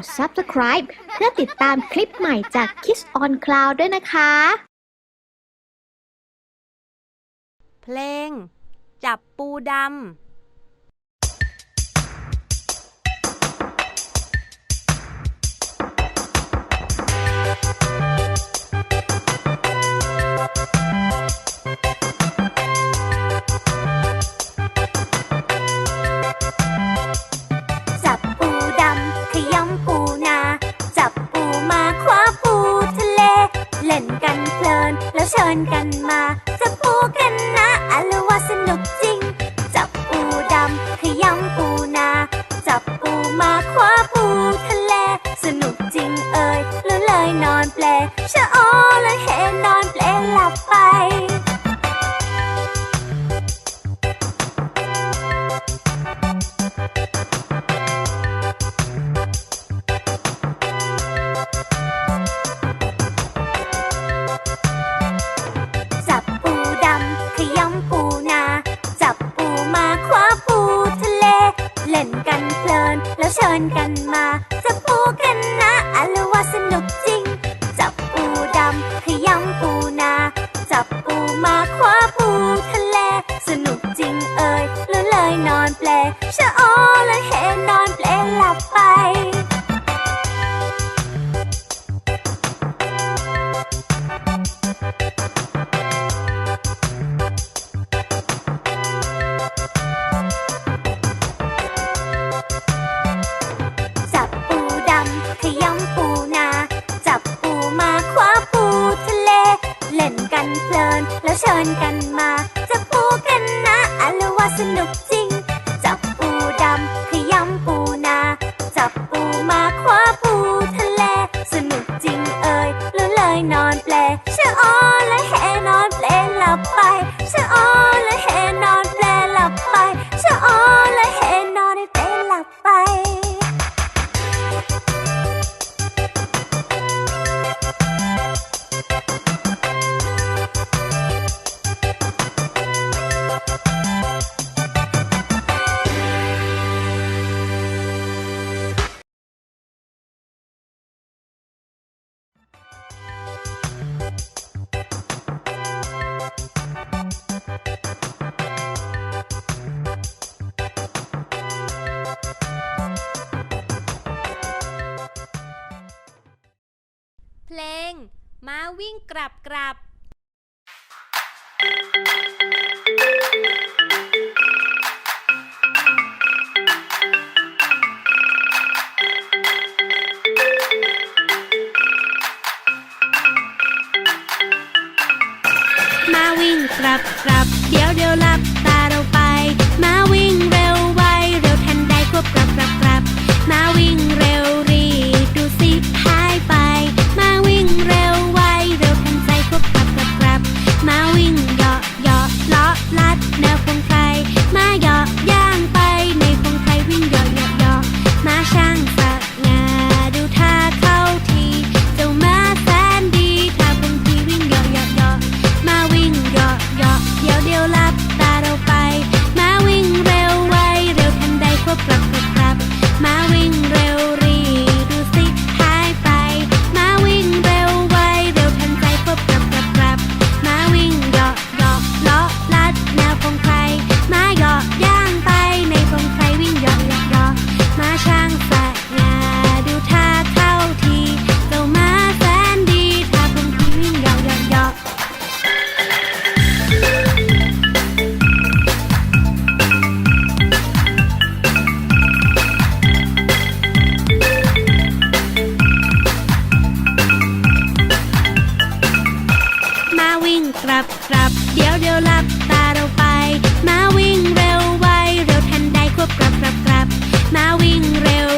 ด subscribe เพื่อติดตามคลิปใหม่จาก Kiss on Cloud ด้วยนะคะ เพลง จับปูดำ คว้าปูทะเล สนุกจริงเอ่ยแล้วเลยนอนแปล bên cạnh ม้าวิ่งกลับกลับ มาวิ่งกลับกลับ เดี๋ยวเดี๋ยวลับตาเราไป มาวิ่งเร็วไว เร็วทันใดควบกลับกลับกลับ มาวิ่งเร็วรีดูสิ บ เดี๋ยวเดี๋ยวหลับตาเราไป มาวิ่งเร็วไวเร็วทันใดควบกลับกลับกลับ มาวิ่งเร็ว